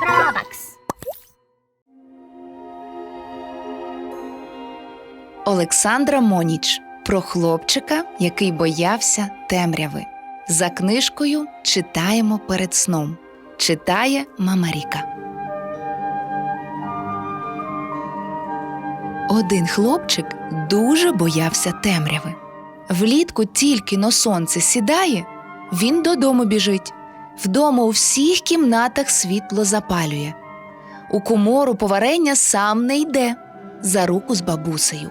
Робакс. Олександра Моніч про хлопчика, який боявся темряви. За книжкою читаємо перед сном. Читає Мама Ріка. Один хлопчик дуже боявся темряви. Влітку тільки но сонце сідає, він додому біжить. Вдома у всіх кімнатах світло запалює. У комору поварення сам не йде за руку з бабусею.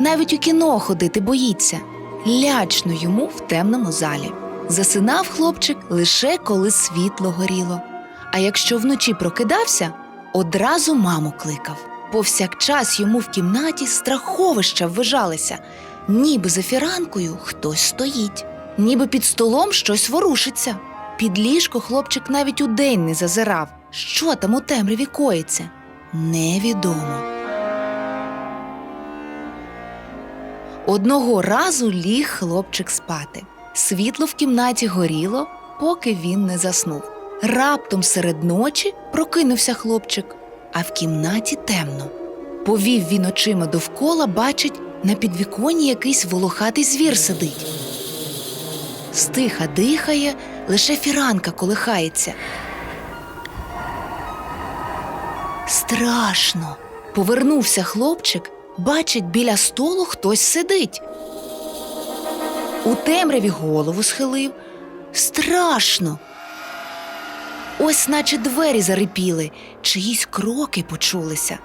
Навіть у кіно ходити боїться. Лячно йому в темному залі. Засинав хлопчик лише коли світло горіло. А якщо вночі прокидався, одразу маму кликав. Повсякчас йому в кімнаті страховища ввижалися, ніби за фіранкою хтось стоїть, ніби під столом щось ворушиться. Під ліжко хлопчик навіть удень не зазирав, що там у темряві коїться. Невідомо. Одного разу ліг хлопчик спати. Світло в кімнаті горіло, поки він не заснув. Раптом серед ночі прокинувся хлопчик, а в кімнаті темно. Повів він очима довкола, бачить, на підвіконні якийсь волохатий звір сидить. Стиха дихає, лише фіранка колихається. Страшно. Повернувся хлопчик, бачить, біля столу хтось сидить. У темряві голову схилив. Страшно. Ось наче двері зарипіли, чиїсь кроки почулися.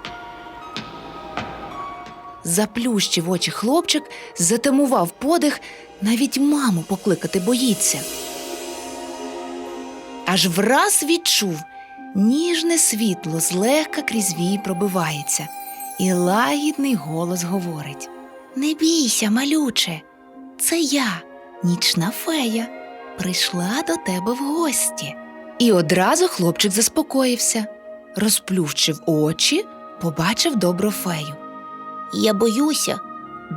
Заплющив очі хлопчик, затамував подих, навіть маму покликати боїться. Аж враз відчув, ніжне світло злегка крізь вій пробивається, і лагідний голос говорить: Не бійся, малюче, це я, нічна фея, прийшла до тебе в гості. І одразу хлопчик заспокоївся, розплющив очі, побачив добру фею. Я боюся,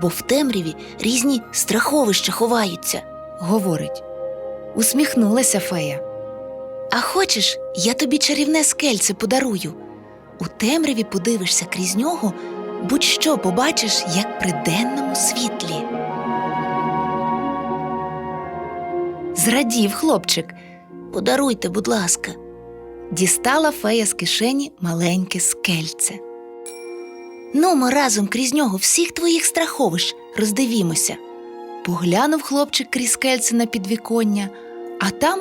бо в темряві різні страховища ховаються. Говорить. Усміхнулася фея. А хочеш, я тобі чарівне скельце подарую. У темряві подивишся крізь нього, будь-що побачиш, як при денному світлі. Зрадів хлопчик, Подаруйте, будь ласка. дістала фея з кишені маленьке скельце. Ну, ми разом крізь нього всіх твоїх страховищ роздивімося. Поглянув хлопчик крізь скельце на підвіконня, а там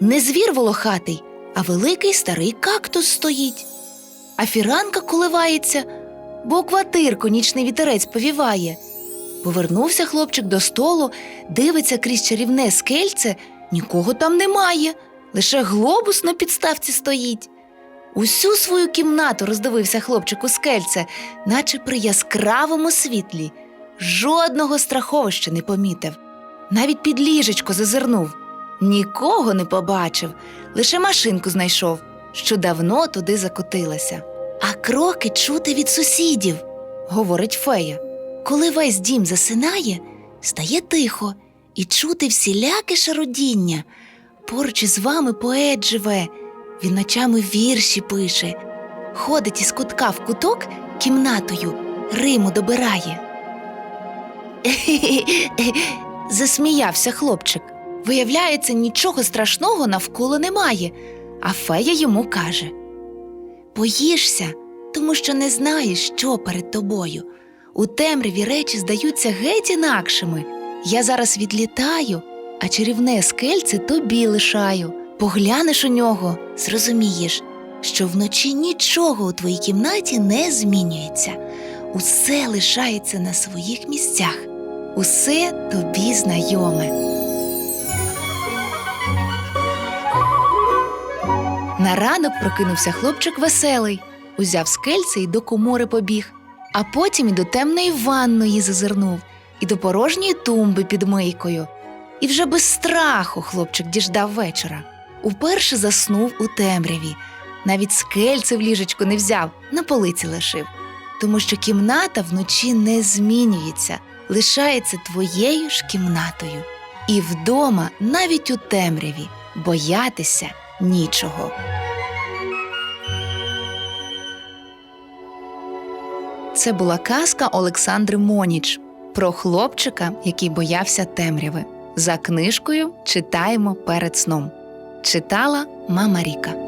не звір волохатий, а великий старий кактус стоїть. А фіранка коливається, бо квартирку нічний вітерець повіває. Повернувся хлопчик до столу, дивиться крізь чарівне скельце, нікого там немає, лише глобус на підставці стоїть. Усю свою кімнату роздивився хлопчик у скельце, наче при яскравому світлі. Жодного страховища не помітив. Навіть під ліжечко зазирнув. Нікого не побачив, лише машинку знайшов, що давно туди закотилася. А кроки чути від сусідів. Говорить фея. Коли весь дім засинає, стає тихо і чути всіляке шародіння. Поруч із вами поет живе, він ночами вірші пише, ходить із кутка в куток кімнатою, Риму добирає. Засміявся хлопчик. Виявляється, нічого страшного навколо немає, а фея йому каже: Боїшся, тому що не знаєш, що перед тобою. у темряві речі здаються геть інакшими. Я зараз відлітаю, а чарівне скельце тобі лишаю. Поглянеш у нього, Зрозумієш, що вночі нічого у твоїй кімнаті не змінюється. Усе лишається на своїх місцях. усе тобі знайоме. На ранок прокинувся хлопчик веселий, узяв скельце і до комори побіг, а потім і до темної ванної зазирнув, і до порожньої тумби під мийкою. І вже без страху хлопчик діждав вечора. Уперше заснув у темряві, навіть скельце в ліжечку не взяв, на полиці лишив, тому що кімната вночі не змінюється, лишається твоєю ж кімнатою. І вдома, навіть у темряві, боятися нічого. Це була казка Олександри Моніч про хлопчика, який боявся темряви. За книжкою читаємо перед сном. Читала мама Ріка.